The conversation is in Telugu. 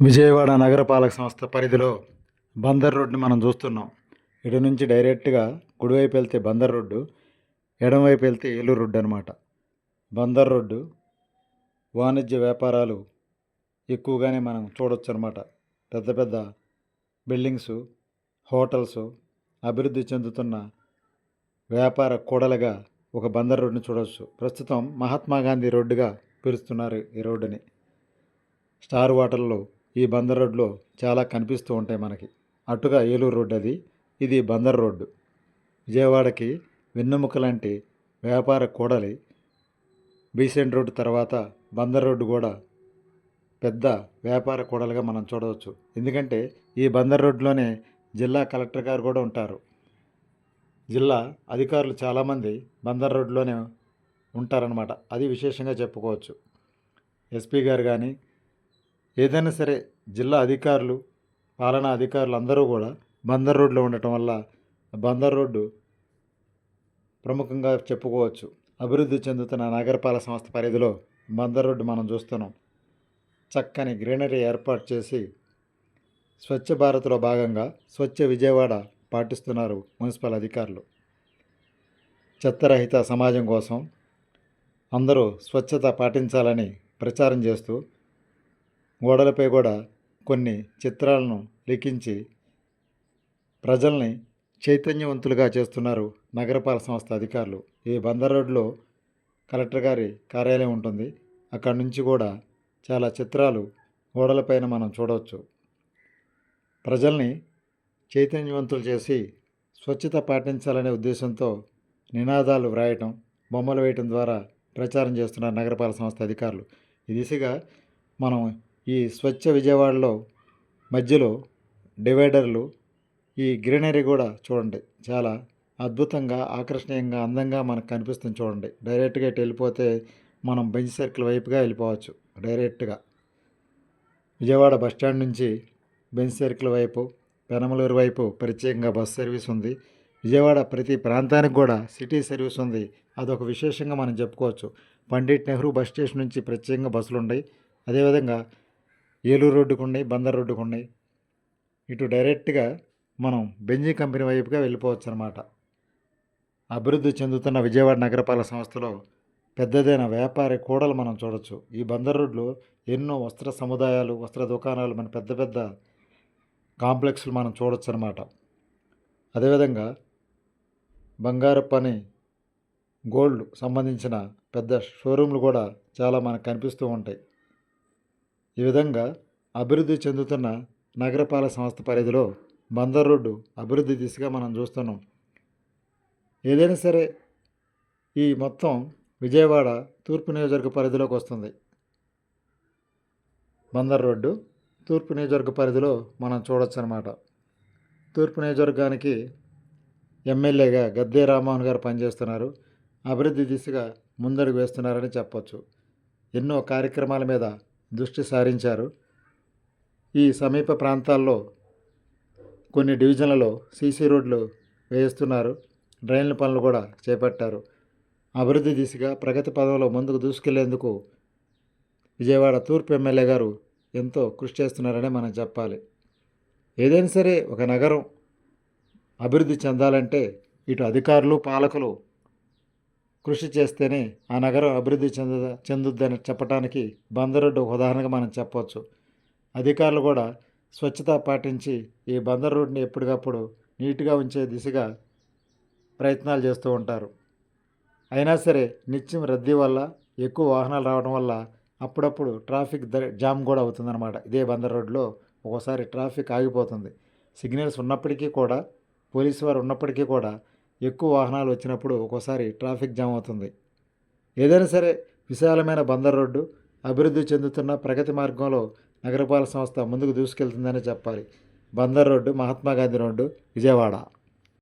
విజయవాడ నగరపాలక సంస్థ పరిధిలో బందర్ రోడ్ని మనం చూస్తున్నాం. ఇటు నుంచి డైరెక్ట్గా కుడివైపు వెళ్తే బందర్ రోడ్డు ఎడమవైపు వెళ్తే ఏలూరు రోడ్డు అనమాట బందర్ రోడ్డు వాణిజ్య వ్యాపారాలు ఎక్కువగానే మనం చూడొచ్చు అనమాట పెద్ద పెద్ద బిల్డింగ్స్ హోటల్స్ అభివృద్ధి చెందుతున్న వ్యాపార కూడలుగా ఒక బందర్ రోడ్డుని చూడవచ్చు ప్రస్తుతం మహాత్మా గాంధీ రోడ్డుగా పిలుస్తున్నారు ఈ రోడ్డుని. స్టార్ వాటర్లో ఈ బందర్ రోడ్లో చాలా కనిపిస్తూ ఉంటాయి మనకి. అటుగా ఏలూరు రోడ్డు అది ఇది బందర్ రోడ్డు. విజయవాడకి వెన్నెముక లాంటి వ్యాపార కూడలి బీసెంట్ రోడ్డు తర్వాత బందర్ రోడ్డు కూడా పెద్ద వ్యాపార కూడలుగా మనం చూడవచ్చు. ఎందుకంటే ఈ బందర్ రోడ్లోనే జిల్లా కలెక్టర్ గారు కూడా ఉంటారు. జిల్లా అధికారులు చాలామంది బందర్ రోడ్లోనే ఉంటారనమాట అది విశేషంగా చెప్పుకోవచ్చు. ఎస్పీ గారు కానీ ఏదైనా సరే జిల్లా అధికారులు పాలనా అధికారులు అందరూ కూడా బందర్ రోడ్లో ఉండటం వల్ల బందర్ రోడ్డు ప్రముఖంగా చెప్పుకోవచ్చు. అభివృద్ధి చెందుతున్న నగరపాలక సంస్థ పరిధిలో బందర్ రోడ్డు మనం చూస్తున్నాం. చక్కని గ్రీనరీ ఏర్పాటు చేసి స్వచ్ఛ భారత్లో భాగంగా స్వచ్ఛ విజయవాడ పాటిస్తున్నారు మున్సిపల్ అధికారులు. చెత్తరహిత సమాజం కోసం అందరూ స్వచ్ఛత పాటించాలని ప్రచారం చేస్తూ గోడలపై కూడా కొన్ని చిత్రాలను లిఖించి ప్రజల్ని చైతన్యవంతులుగా చేస్తున్నారు నగరపాలక సంస్థ అధికారులు. ఈ బందర్ రోడ్లో కలెక్టర్ గారి కార్యాలయం ఉంటుంది. అక్కడి నుంచి కూడా చాలా చిత్రాలు గోడలపైన మనం చూడవచ్చు. ప్రజల్ని చైతన్యవంతులు చేసి స్వచ్ఛత పాటించాలనే ఉద్దేశంతో నినాదాలు వ్రాయటం బొమ్మలు వేయటం ద్వారా ప్రచారం చేస్తున్నారు నగరపాలక సంస్థ అధికారులు. ఈ దిశగా మనం ఈ స్వచ్ఛ విజయవాడలో మధ్యలో డివైడర్లు ఈ గ్రీనరీ కూడా చూడండి. చాలా అద్భుతంగా ఆకర్షణీయంగా అందంగా మనకు కనిపిస్తుంది చూడండి. డైరెక్ట్గా ఇటు వెళ్ళిపోతే మనం బెంచ్ సర్కిల్ వైపుగా వెళ్ళిపోవచ్చు డైరెక్ట్గా. విజయవాడ బస్టాండ్ నుంచి బెంచ్ సర్కిల్ వైపు పెనమలూరు వైపు ప్రత్యేకంగా బస్ సర్వీస్ ఉంది. విజయవాడ ప్రతి ప్రాంతానికి కూడా సిటీ సర్వీస్ ఉంది. అదొక విశేషంగా మనం చెప్పుకోవచ్చు. పండిట్ నెహ్రూ బస్ స్టేషన్ నుంచి ప్రత్యేకంగా బస్సులు ఉన్నాయి. అదేవిధంగా ఏలూరు రోడ్డుకు ఉన్నాయి బందర్ రోడ్డుకు ఉన్నాయి. ఇటు డైరెక్ట్గా మనం బెంజీ కంపెనీ వైపుగా వెళ్ళిపోవచ్చు అనమాట అభివృద్ధి చెందుతున్న విజయవాడ నగరపాలక సంస్థలో పెద్దదైన వ్యాపారి కూడలు మనం చూడొచ్చు. ఈ బందర్ రోడ్లో ఎన్నో వస్త్ర సముదాయాలు వస్త్ర దుకాణాలు మన పెద్ద పెద్ద కాంప్లెక్స్లు మనం చూడొచ్చు అనమాట అదేవిధంగా బంగారు పని గోల్డ్ సంబంధించిన పెద్ద షోరూమ్లు కూడా చాలా మనకు కనిపిస్తూ ఉంటాయి. ఈ విధంగా అభివృద్ధి చెందుతున్న నగరపాలక సంస్థ పరిధిలో బందర్ రోడ్డు అభివృద్ధి దిశగా మనం చూస్తున్నాం. ఏదైనా సరే ఈ మొత్తం విజయవాడ తూర్పు నియోజకవర్గ పరిధిలోకి వస్తుంది. బందర్ రోడ్డు తూర్పు నియోజకవర్గ పరిధిలో మనం చూడొచ్చు అనమాట తూర్పు నియోజకవర్గానికి ఎమ్మెల్యేగా గద్దే రామ్మోహన్ గారు పనిచేస్తున్నారు. అభివృద్ధి దిశగా ముందడుగు వేస్తున్నారని చెప్పొచ్చు. ఎన్నో కార్యక్రమాల మీద దృష్టి సారించారు. ఈ సమీప ప్రాంతాల్లో కొన్ని డివిజన్లలో సీసీ రోడ్లు వేయిస్తున్నారు డ్రైన్ల పనులు కూడా చేపట్టారు. అభివృద్ధి దిశగా ప్రగతి పదంలో ముందుకు దూసుకెళ్ళేందుకు విజయవాడ తూర్పు ఎమ్మెల్యే గారు ఎంతో కృషి చేస్తున్నారని మనం చెప్పాలి. ఏదైనా సరే ఒక నగరం అభివృద్ధి చెందాలంటే ఇటు అధికారులు పాలకులు కృషి చేస్తేనే ఆ నగరం అభివృద్ధి చెంద చెందుద్దని చెప్పడానికి బందర్ రోడ్డు ఒక ఉదాహరణగా మనం చెప్పవచ్చు అధికారులు కూడా స్వచ్ఛత పాటించి ఈ బందర్ రోడ్ని ఎప్పటికప్పుడు నీట్గా ఉంచే దిశగా ప్రయత్నాలు చేస్తూ ఉంటారు. అయినా సరే నిత్యం రద్దీ వల్ల ఎక్కువ వాహనాలు రావడం వల్ల అప్పుడప్పుడు ట్రాఫిక్ జామ్ కూడా అవుతుందన్నమాట. ఇదే బందర్ రోడ్లో ఒక్కోసారి ట్రాఫిక్ ఆగిపోతుంది. సిగ్నల్స్ ఉన్నప్పటికీ కూడా పోలీసు వారు ఉన్నప్పటికీ కూడా ఎక్కువ వాహనాలు వచ్చినప్పుడు ఒక్కోసారి ట్రాఫిక్ జామ్ అవుతుంది. ఏదైనా సరే విశాలమైన బందర్ రోడ్డు అభివృద్ధి చెందుతున్న ప్రగతి మార్గంలో నగరపాలక సంస్థ ముందుకు దూసుకెళ్తుందని చెప్పాలి. Bandar road Mahatma Gandhi road Vijayawada.